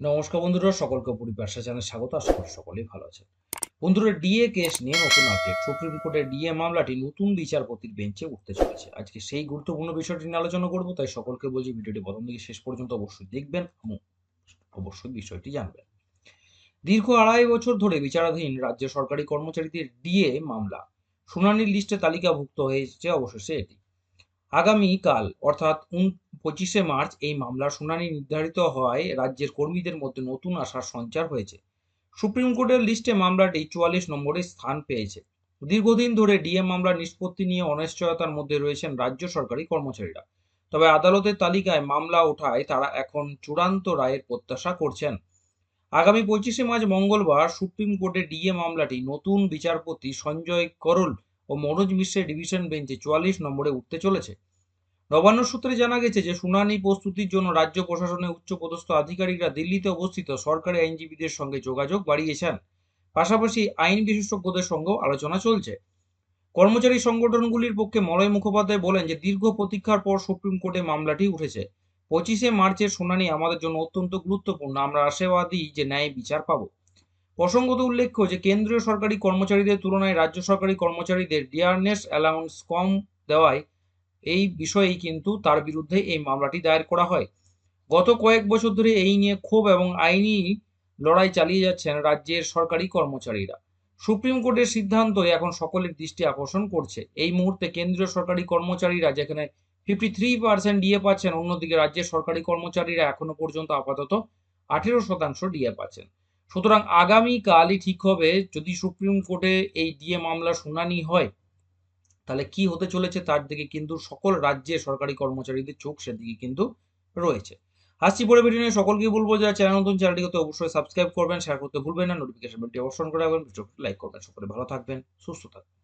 নমস্কার বন্ধুরা, সকলকে পরিবেশা চ্যানেল স্বাগত। আশা করি সকলেই ভালো আছেন। বন্ধুরা ডিএ কেস নিয়ে নতুন আপডেট সুপ্রিম কোর্টের ডিএ মামলাটি নতুন বিচারপতির বেঞ্চে উঠতে চলেছে। আজকে সেই গুরুত্বপূর্ণ বিষয়টি নিয়ে আলোচনা করব, তাই সকলকে বলছি ভিডিওটি প্রথম থেকে শেষ পর্যন্ত অবশ্যই দেখবেন এবং অবশ্যই বিষয়টি জানবেন। দীর্ঘ আড়াই বছর ধরে বিচারাধীন রাজ্য সরকারি কর্মচারীদের ডিএ মামলা। শুনানির লিস্টে তালিকাভুক্ত হয়েছে অবশেষে এটি। আগামীকাল, অর্থাৎ পঁচিশে মার্চ, এই মামলার শুনানি নির্ধারিত হওয়ায় রাজ্যের কর্মীদের মধ্যে নতুন আশার সঞ্চার হয়েছে। সুপ্রিম কোর্টের লিস্টে মামলাটি চুয়াল্লিশ নম্বরে স্থান পেয়েছে। দীর্ঘদিন ধরে ডিএ মামলার নিষ্পত্তি নিয়ে অনিশ্চয়তার মধ্যে রয়েছেন রাজ্য সরকারি কর্মচারীরা। তবে আদালতের তালিকায় মামলা ওঠায় তারা এখন চূড়ান্ত রায়ের প্রত্যাশা করছেন। আগামী পঁচিশে মার্চ মঙ্গলবার সুপ্রিম কোর্টে ডিএ মামলাটি নতুন বিচারপতি সঞ্জয় করল ও মনোজ মিশ্রের ডিভিশন বেঞ্চে চুয়াল্লিশ নম্বরে উঠতে চলেছে। নবান্ন সূত্রে জানা গেছে যে, শুনানি প্রস্তুতির জন্য রাজ্য প্রশাসনের উচ্চপদস্থ আধিকারিকরা দিল্লিতে অবস্থিত সরকারি আইনজীবীদের সঙ্গে যোগাযোগ বাড়িয়েছেন। পাশাপাশি আইন বিশেষজ্ঞদের সঙ্গেও আলোচনা চলছে। কর্মচারী সংগঠনগুলির পক্ষে মলয় মুখোপাধ্যায় বলেন যে, দীর্ঘ প্রতীক্ষার পর সুপ্রিম কোর্টে মামলাটি উঠেছে। পঁচিশে মার্চের শুনানি আমাদের জন্য অত্যন্ত গুরুত্বপূর্ণ। আমরা আশাবাদী যে ন্যায় বিচার পাব। প্রসঙ্গত উল্লেখ্য যে, কেন্দ্রীয় সরকারি কর্মচারীদের তুলনায় রাজ্য সরকারি কর্মচারীদের ডিয়ারনেস অ্যালাউন্স কম দেওয়ায় এই বিষয়েই কিন্তু তার বিরুদ্ধে এই মামলাটি দায়ের করা হয়। গত কয়েক বছর ধরে এই নিয়ে ক্ষোভ এবং আইনি লড়াই চালিয়ে যাচ্ছেন রাজ্যের সরকারি কর্মচারীরা। সুপ্রিম কোর্টের সিদ্ধান্ত এখন সকলের দৃষ্টি আকর্ষণ করছে। এই মুহূর্তে কেন্দ্রীয় সরকারি কর্মচারীরা যেখানে ফিফটি থ্রি পার্সেন্ট ডিএ পাচ্ছেন, অন্যদিকে রাজ্যের সরকারি কর্মচারীরা এখনও পর্যন্ত আপাতত আঠেরো শতাংশ ডিএ পাচ্ছেন। সুতরাং আগামীকালই ঠিক হবে। যদি সুপ্রিম কোর্টে এই ডিএ মামলা শুনানি হয়, তাহলে কি হতে চলেছে তার দিকে কিন্তু সকল রাজ্যে সরকারি কর্মচারীদের চোখ সেদিকে কিন্তু রয়েছে। আসছি পরে ভিডিও নিয়ে সকলকে বলব যে চ্যানেল নতুন, চ্যানেলটিকে অবশ্যই সাবস্ক্রাইব করবেন শেয়ার করতে ভুলবেন না নোটিফিকেশন বেলটি অপশন করে রাখবেন ভিডিওটি লাইক করবেন, সকলে ভালো থাকবেন, সুস্থ থাকবেন।